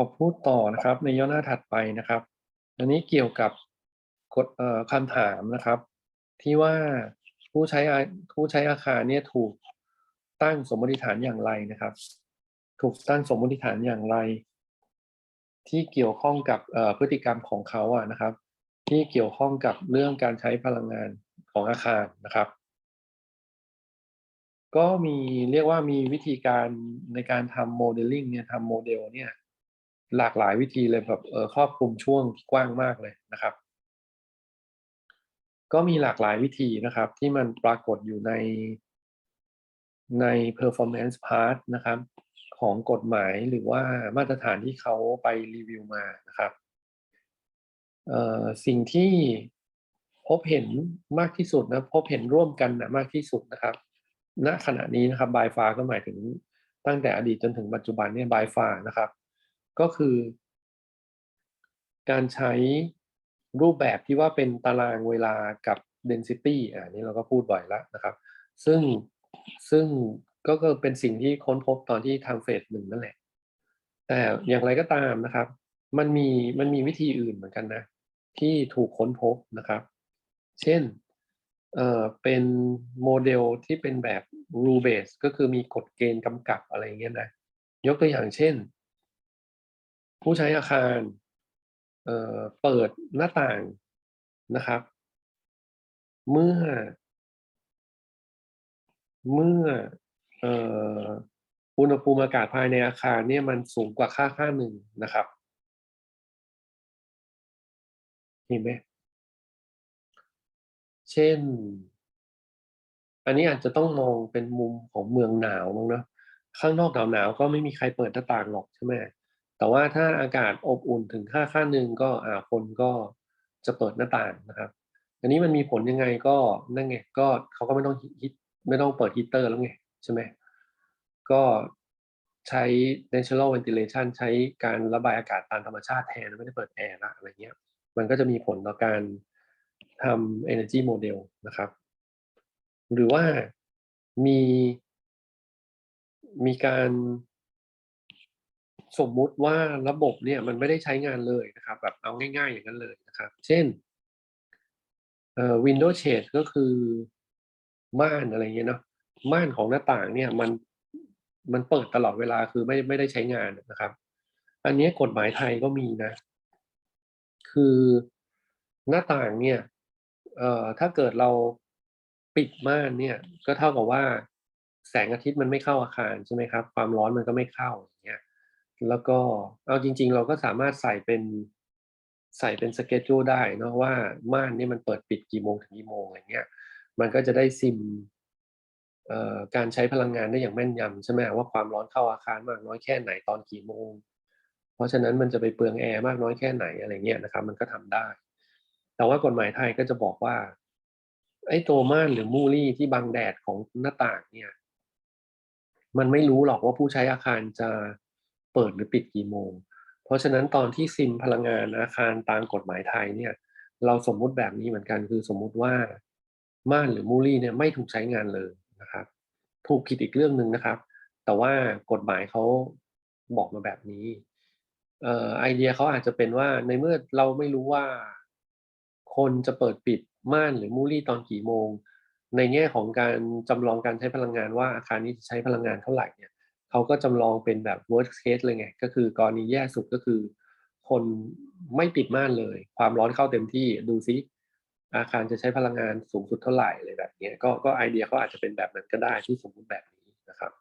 ขอพูดต่อนะครับ ในย่อหน้าถัดไปนะครับ อันนี้เกี่ยวกับกฎคำถามนะครับ ที่ว่าผู้ใช้อาผู้ใช้อาคารเนี่ยถูกตั้งสมมติฐานอย่างไรนะครับ ถูกตั้งสมมติฐานอย่างไร ที่เกี่ยวข้องกับพฤติกรรมของเขาอะนะครับ ที่เกี่ยวข้องกับเรื่องการใช้พลังงานของอาคารนะครับ ก็มีเรียกว่ามีวิธีการในการทำโมเดลลิ่งเนี่ยทำโมเดลเนี่ย หลากหลายวิธีเลยแบบเออครอบคลุมช่วงกว้างมากเลยนะครับ ก็มีหลากหลายวิธีนะครับ ที่มันปรากฏอยู่ในใน performance part นะครับ ของกฎหมายหรือว่ามาตรฐานที่เขาไปรีวิวมานะครับสิ่งที่พบเห็นมากที่สุดนะพบเห็นร่วมกันนะมากที่สุดนะครับ ณขณะนี้นะครับบายฟาก็หมายถึงตั้งแต่อดีตจนถึงปัจจุบันเนี่ยบายฟานะครับ ก็คือ การใช้รูปแบบที่ว่าเป็นตารางเวลากับ density อ่านี้เราก็พูดบ่อยแล้วนะครับ ซึ่งซึ่งก็คือเป็นสิ่งที่ค้นพบตอนที่ทำเฟสหนึ่งนั่นแหละ แต่อย่างไรก็ตามนะครับ มันมีมันมีวิธีอื่นเหมือนกันนะ ที่ถูกค้นพบนะครับ เช่นเอ่อเป็นโมเดลที่เป็นแบบ rule base ก็คือมีกฎเกณฑ์กำกับอะไรอย่างเงี้ยนะ ยกตัวอย่างเช่น ผู้ใช้อาคารเเปิดหน้าต่างนะครับ เมื่อ เมื่ออุณหภูมิอากาศภายในอาคารเนี่ยมันสูงกว่าค่าค่าหนึ่งนะครับ เห็นไหมเช่น อันนี้อาจจะต้องมองเป็นมุมของเมืองหนาวมั้งเนะข้างนอกหนาวๆก็ไม่มีใครเปิดหน้าต่างหรอกใช่ไหม แต่ว่าถ้าอากาศอบอุ่นถึงค่าค่าหนึ่งก็อ่าคนก็จะเปิดหน้าต่างนะครับอันนี้มันมีผลยังไงก็นั่นไงก็เขาก็ไม่ต้องฮิตไม่ต้องเปิดฮีเตอร์แล้วไงใช่ไหมก็ใช้ natural ventilation ใช้การระบายอากาศตามธรรมชาติแทนไม่ได้เปิดแอร์ละอะไรเงี้ยมันก็จะมีผลต่อการทำ energy model นะครับ หรือว่ามีมีการ สมมุติว่าระบบเนี่ยมันไม่ได้ใช้งานเลยนะครับ แบบเอาง่ายๆ อย่างนั้นเลยนะครับ เช่นเอ่อ window shade ก็คือม่านอะไรเงี้ยเนาะม่านของหน้าต่างเนี่ยมันมันเปิดตลอดเวลาคือไม่ไม่ได้ใช้งานนะครับ อันนี้กฎหมายไทยก็มีนะ คือหน้าต่างเนี่ยเอ่อถ้าเกิดเราปิดม่านเนี่ย ก็เท่ากับว่าแสงอาทิตย์มันไม่เข้าอาคารใช่ไหมครับ ความร้อนมันก็ไม่เข้าอย่างเงี้ย แล้วก็เอาจริง ๆ เราก็สามารถใส่เป็นใส่เป็นสเกจจูได้นะว่าม่านนี่มันเปิดปิดกี่โมงถึงกี่โมงอะไรเงี้ย มันก็จะได้ซิมเอ่อการใช้พลังงานได้อย่างแม่นยำใช่ไหมว่าความร้อนเข้าอาคารมากน้อยแค่ไหนตอนกี่โมง เพราะฉะนั้นมันจะไปเปลืองแอร์มากน้อยแค่ไหนอะไรเงี้ยนะครับ มันก็ทำได้ แต่ว่ากฎหมายไทยก็จะบอกว่า ไอ้ตัวม่านหรือมูลี่ที่บังแดดของหน้าต่างเนี่ย มันไม่รู้หรอกว่าผู้ใช้อาคารจะ เปิดหรือปิดกี่โมง เพราะฉะนั้นตอนที่ซิมพลังงานอาคารตามกฎหมายไทยเนี่ย เราสมมุติแบบนี้เหมือนกันคือสมมุติว่าม่านหรือมูลี่เนี่ยไม่ถูกใช้งานเลยนะครับ ถูกผิดอีกเรื่องหนึ่งนะครับ แต่ว่ากฎหมายเขาบอกมาแบบนี้เอ่อไอเดียเขาอาจจะเป็นว่าในเมื่อเราไม่รู้ว่า คนจะเปิดปิดม่านหรือมูลี่ตอนกี่โมง ในแง่ของการจำลองการใช้พลังงานว่าอาคารนี้ใช้พลังงานเท่าไหร่เนี่ย เขาก็จำลองเป็นแบบ worst case เลยไง ก็คือกรณีแย่สุดก็คือ คนไม่ปิดม่านเลย ความร้อนเข้าเต็มที่ดูซิ อาคารจะใช้พลังงานสูงสุดเท่าไหร่อะไรแบบนี้ก็ก็ไอเดียเขาอาจจะเป็นแบบนั้นก็ได้ที่สมมติแบบนี้นะครับ